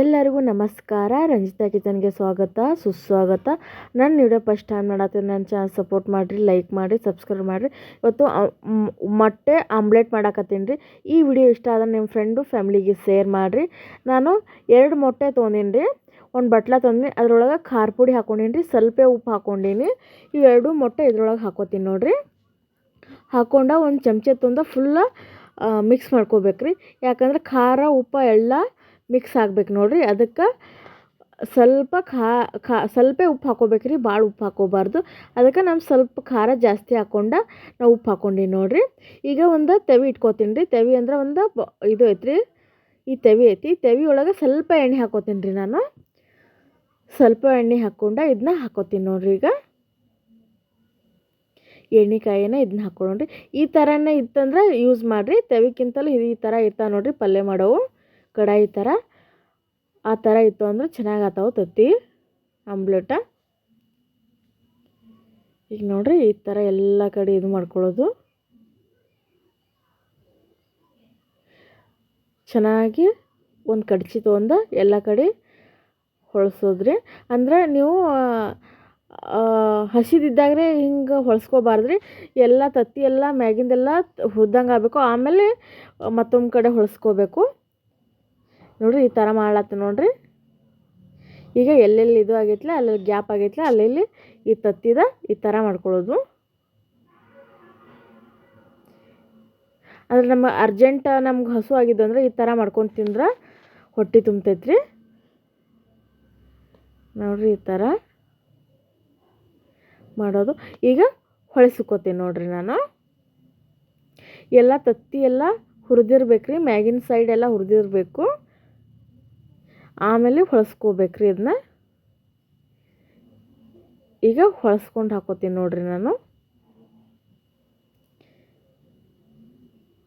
ಎಲ್ಲರಿಗೂ ನಮಸ್ಕಾರ. ರಂಜಿತಾ ಕಿಚನ್ಗೆ ಸ್ವಾಗತ, ಸುಸ್ವಾಗತ. ನಾನು ವಿಡಿಯೋ ಫಸ್ಟ್ ಟೈಮ್ ಮಾಡತ್ತೀನಿ ನನ್ನ ಚಾನಲ್ ಸಪೋರ್ಟ್ ಮಾಡಿರಿ, ಲೈಕ್ ಮಾಡಿ ಸಬ್ಸ್ಕ್ರೈಬ್ ಮಾಡಿರಿ. ಇವತ್ತು ಮೊಟ್ಟೆ ಆಮ್ಲೆಟ್ ಮಾಡಾಕತ್ತೀನಿ. ರೀ ಈ ವಿಡಿಯೋ ಇಷ್ಟ ಆದ್ರೆ ನಿಮ್ಮ ಫ್ರೆಂಡು ಫ್ಯಾಮ್ಲಿಗೆ ಶೇರ್ ಮಾಡಿರಿ. ನಾನು ಎರಡು ಮೊಟ್ಟೆ ತೊಗೊಂಡೀನಿ ರೀ. ಒಂದು ಬಟ್ಲ ತೊಗೊಂಡಿನಿ, ಅದರೊಳಗೆ ಖಾರ ಪುಡಿ ಹಾಕೊಂಡೀನಿ ರೀ, ಸ್ವಲ್ಪ ಉಪ್ಪು ಹಾಕೊಂಡೀನಿ. ಇವೆರಡು ಮೊಟ್ಟೆ ಇದ್ರೊಳಗೆ ಹಾಕೋತೀನಿ ನೋಡಿರಿ. ಹಾಕೊಂಡ ಒಂದು ಚಮಚ ತುಂಬ ಫುಲ್ಲ ಮಿಕ್ಸ್ ಮಾಡ್ಕೋಬೇಕ್ರಿ. ಯಾಕಂದ್ರೆ ಖಾರ, ಉಪ್ಪು, ಎಲ್ಲ ಮಿಕ್ಸ್ ಆಗ್ಬೇಕು ನೋಡಿರಿ. ಅದಕ್ಕೆ ಸ್ವಲ್ಪ ಖಾ ಖಾ, ಸ್ವಲ್ಪ ಉಪ್ಪು ಹಾಕೋಬೇಕ್ರಿ ಭಾಳ ಉಪ್ಪು ಹಾಕೋಬಾರ್ದು. ಅದಕ್ಕೆ ನಾನು ಸ್ವಲ್ಪ ಖಾರ ಜಾಸ್ತಿ ಹಾಕೊಂಡ ನಾವು ಉಪ್ಪು ಹಾಕೊಂಡಿ ನೋಡಿರಿ. ಈಗ ಒಂದು ತೆವಿ ಇಟ್ಕೋತೀನಿ ರೀ. ತೆವಿ ಅಂದ್ರೆ ಒಂದು ಇದು ಐತ್ರಿ. ಈ ತೆವಿ ಐತಿ. ತೆವಿ ಒಳಗೆ ಸ್ವಲ್ಪ ಎಣ್ಣೆ ಹಾಕೋತೀನಿ ರೀ ನಾನು. ಸ್ವಲ್ಪ ಎಣ್ಣೆ ಹಾಕ್ಕೊಂಡ ಇದನ್ನ ಹಾಕೋತೀನಿ ನೋಡ್ರಿ ಈಗ. ಎಣ್ಣೆಕಾಯಿನ ಇದನ್ನ ಹಾಕ್ಕೊಳ್ರಿ ಈ ಥರನೇ ಇತ್ತಂದ್ರೆ ಯೂಸ್ ಮಾಡಿರಿ. ತೆವಿಕ್ಕಿಂತಲೂ ಈ ಥರ ಇರ್ತಾವೆ ನೋಡ್ರಿ ಪಲ್ಯ ಮಾಡೋವು. ಕಡಾಯಿ ಥರ ಆ ಥರ ಇತ್ತು ಅಂದ್ರೆ ಚೆನ್ನಾಗಿ ತತ್ತಿ, ಆಮ್ಲೆಟ. ಈಗ ನೋಡ್ರಿ ಈ ಥರ ಎಲ್ಲ ಕಡೆ ಇದು ಮಾಡ್ಕೊಳ್ಳೋದು. ಚೆನ್ನಾಗಿ ಒಂದು ಕಡ್ಚಿ ತೊಗೊಂಡು ಎಲ್ಲ ಕಡೆ ಹೊಳ್ಸೋದ್ರಿ. ಅಂದ್ರೆ ನೀವು ಹಸಿದಿದ್ದಾಗ್ರೆ ಹಿಂಗೆ ಹೊಳ್ಸ್ಕೋಬಾರ್ದ್ರಿ. ಎಲ್ಲ ತತ್ತಿ ಎಲ್ಲ ಮ್ಯಾಗಿಂದೆಲ್ಲ ಹುರ್ದಂಗೆ ಆಗಬೇಕು. ಆಮೇಲೆ ಮತ್ತೊಂದು ಕಡೆ ಹೊಳ್ಸ್ಕೋಬೇಕು. ನೋಡ್ರಿ ಈ ಥರ ಮಾಡ್ಲತ್ತ ನೋಡ್ರಿ. ಈಗ ಎಲ್ಲೆಲ್ಲಿ ಇದು ಆಗೈತ್ಲ ಅಲ್ಲೆಲ್ಲಿ ಗ್ಯಾಪ್ ಆಗೈತ್ಲ, ಅಲ್ಲೆಲ್ಲಿ ಈ ತತ್ತಿದ ಈ ಥರ ಮಾಡ್ಕೊಳ್ಳೋದು. ಅಂದ್ರೆ ನಮ್ಮ ಅರ್ಜೆಂಟ್ ನಮ್ಗೆ ಹಸು ಆಗಿದ್ದು ಅಂದ್ರೆ ಈ ಥರ ಮಾಡ್ಕೊಂಡು ತಿಂದ್ರೆ ಹೊಟ್ಟೆ ತುಂಬ್ತೈತ್ರಿ. ನೋಡ್ರಿ ಈ ಥರ ಮಾಡೋದು. ಈಗ ಹೊಳೆಸ್ಕೋತೀನಿ ನೋಡ್ರಿ ನಾನು. ಎಲ್ಲ ತತ್ತಿ ಎಲ್ಲ ಹುರಿದಿರ್ಬೇಕ್ರಿ, ಮ್ಯಾಗಿನ ಸೈಡ್ ಎಲ್ಲ ಹುರಿದಿರ್ಬೇಕು. ಆಮೇಲೆ ಹೊಳಸ್ಕೋಬೇಕ್ರಿ ಇದನ್ನ ಈಗ ಹೊಳಸ್ಕೊಂಡು ಹಾಕೋತೀನಿ ನೋಡ್ರಿ ನಾನು.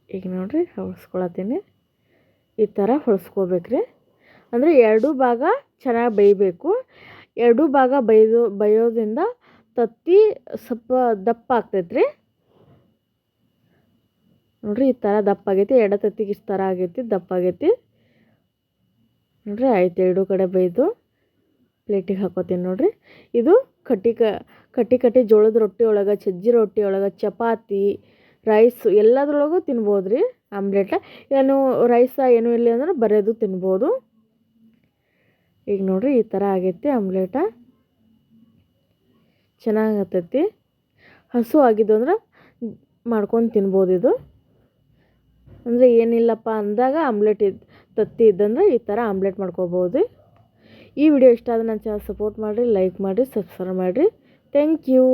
ಈಗ ನೋಡ್ರಿ ಹೊಳ್ಸ್ಕೊಳತ್ತೀನಿ. ಈ ಥರ ಹೊಳಸ್ಕೋಬೇಕ್ರಿ. ಅಂದರೆ ಎರಡೂ ಭಾಗ ಚೆನ್ನಾಗಿ ಬೇಯಬೇಕು. ಎರಡೂ ಭಾಗ ಬೈದು ಬೈಯೋದ್ರಿಂದ ತತ್ತಿ ಸ್ವಲ್ಪ ದಪ್ಪ ಆಗ್ತೈತ್ರಿ. ನೋಡ್ರಿ ಈ ಥರ ದಪ್ಪ ಆಗೈತಿ. ಎಡ ತತ್ತಿಗೆ ಇಷ್ಟು ಥರ ಆಗೈತಿ, ದಪ್ಪ ಆಗೈತಿ. ನೋಡ್ರಿ, ಆಯ್ತು ಎರಡೂ ಕಡೆ ಬೈದು ಪ್ಲೇಟಿಗೆ ಹಾಕೋತೀನಿ ನೋಡ್ರಿ. ಇದು ಕಟ್ಟಿ ಕ, ಕಟ್ಟಿ ಕಟ್ಟಿ ಜೋಳದ ರೊಟ್ಟಿ ಒಳಗೆ, ಸಜ್ಜಿ ರೊಟ್ಟಿ ಒಳಗೆ, ಚಪಾತಿ, ರೈಸು ಎಲ್ಲದ್ರೊಳಗೂ ತಿನ್ಬೋದು ರೀ ಆಮ್ಲೆಟ. ಏನು ರೈಸ ಏನು ಇಲ್ಲ ಅಂದ್ರೆ ಬರೆಯೋದು ತಿನ್ಬೋದು. ಈಗ ನೋಡ್ರಿ, ಈ ಥರ ಆಗೈತಿ ಆಮ್ಲೆಟ. ಚೆನ್ನಾಗತ್ತೈತಿ. ಹಸು ಆಗಿದ್ದು ಅಂದ್ರೆ ಮಾಡ್ಕೊಂಡು ತಿನ್ಬೋದು ಇದು. ಅಂದರೆ ಏನಿಲ್ಲಪ್ಪ ಅಂದಾಗ ಆಮ್ಲೆಟ್ ಇದ್ದು ತತ್ತಿ ಇದ್ದಂದ್ರೆ ಈ ಥರ ಆಮ್ಲೆಟ್ ಮಾಡ್ಕೋಬೋದು. ಈ ವಿಡಿಯೋ ಇಷ್ಟ ಆದರೆ ನನ್ನ ಚಾನಲ್ ಸಪೋರ್ಟ್ ಮಾಡಿರಿ, ಲೈಕ್ ಮಾಡಿರಿ, ಸಬ್ಸ್ಕ್ರೈಬ್ ಮಾಡಿರಿ. Thank you.